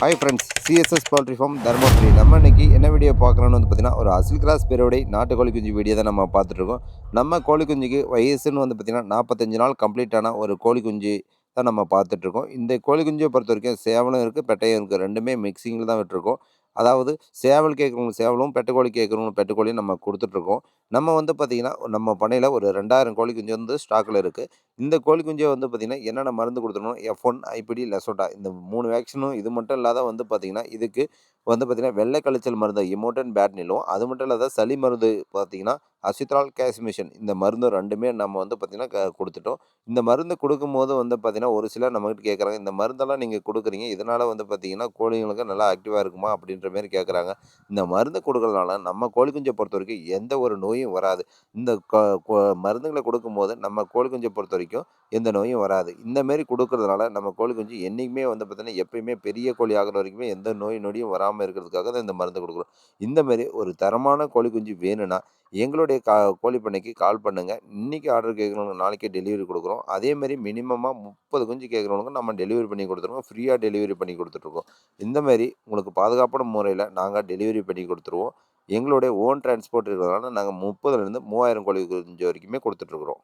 Hi friends CSS poultry farm Dharmapuri நம்ம இன்றைக்கி என்ன வீடியோ பார்க்குறோன்னு வந்து பார்த்திங்கன்னா ஒரு அசில் கிராஸ் பேரோடைய நாட்டு கோழி குஞ்சு வீடியோ தான் நம்ம பார்த்துட்ருக்கோம் நம்ம கோழி குஞ்சுக்கு வயசுன்னு வந்து பார்த்திங்கன்னா நாற்பத்தஞ்சு நாள் கம்ப்ளீட்டான ஒரு கோழி குஞ்சு தான் நம்ம பார்த்துட்ருக்கோம் இந்த கோழி குஞ்சை பொறுத்த வரைக்கும் சேவலும் இருக்குது பெட்டையும் இருக்குது ரெண்டுமே மிக்சிங்கில் தான் விட்டுருக்கோம். அதாவது சேவல் கேட்குறவங்க சேவலும் பெட்டுக்கோழி கேட்குறவங்க பெட்டுக்கோழியும் நம்ம கொடுத்துட்ருக்கோம். நம்ம வந்து பார்த்திங்கன்னா நம்ம பண்ணையில் ஒரு ரெண்டாயிரம் கோழி குஞ்சு வந்து ஸ்டாக்கில் இருக்குது இந்த கோழி குஞ்சை வந்து பார்த்திங்கன்னா என்னென்ன மருந்து கொடுத்துருணும் எஃப் ஒன் ஐபிடி லெசோட்டா இந்த மூணு வேக்சினும் இது மட்டும் இல்லாத வந்து பார்த்திங்கன்னா இதுக்கு வந்து பார்த்திங்கன்னா வெள்ளை கழிச்சல் மருந்து இமோட்டன் பேட்னிலும் அது மட்டும் இல்லாத சளி மருந்து பார்த்திங்கன்னா அசித்ரால் கேஸ்மிஷன் இந்த மருந்து ரெண்டுமே நம்ம வந்து பார்த்திங்கன்னா க கொடுத்துட்டோம். இந்த மருந்து கொடுக்கும்போது வந்து பார்த்திங்கன்னா ஒரு சிலர் நம்மகிட்ட கேட்குறாங்க இந்த மருந்தெல்லாம் நீங்கள் கொடுக்குறீங்க இதனால் வந்து பார்த்திங்கன்னா கோழிங்களுக்கு நல்லா ஆக்டிவாக இருக்குமா? அப்படின்ற மாரி கேட்குறாங்க. இந்த மருந்து கொடுக்கறதுனால நம்ம கோழி குஞ்சை பொறுத்த வரைக்கும் எந்த ஒரு நோயும் வராது. இந்த மருந்துகளை கொடுக்கும்போது நம்ம கோழி குஞ்சை பொறுத்த வரைக்கும் எந்த நோயும் வராது. இந்த மாரி கொடுக்கறதுனால நம்ம கோழி குஞ்சு என்றைக்குமே வந்து பார்த்திங்கன்னா எப்பயுமே பெரிய கோழி ஆகிற வரைக்குமே எந்த நோய் நொடியும் வராமல் இருக்கிறதுக்காக தான் இந்த மருந்து கொடுக்குறோம். இந்தமாரி ஒரு தரமான கோழி குஞ்சு வேணும்னா எங்களுடைய கா கோழி பண்ணைக்கு கால் பண்ணுங்கள் இன்றைக்கி ஆர்டர் கேட்குறவங்க நாளைக்கே டெலிவரி கொடுக்குறோம். அதேமாரி மினிமமாக முப்பது குஞ்சு கேட்குறவங்க நம்ம டெலிவரி பண்ணி கொடுத்துருவோம். ஃப்ரீயாக டெலிவரி பண்ணி கொடுத்துட்ருக்கோம். இந்தமாரி உங்களுக்கு பாதுகாப்பான முறையில் நாங்கள் டெலிவரி பண்ணி கொடுத்துருவோம். எங்களுடைய ஓன் டிரான்ஸ்போர்ட் இருக்கிறதுனால நாங்கள் முப்பதுலேருந்து மூவாயிரம் கோழி குஞ்சு வரைக்குமே கொடுத்துட்ருக்குறோம்.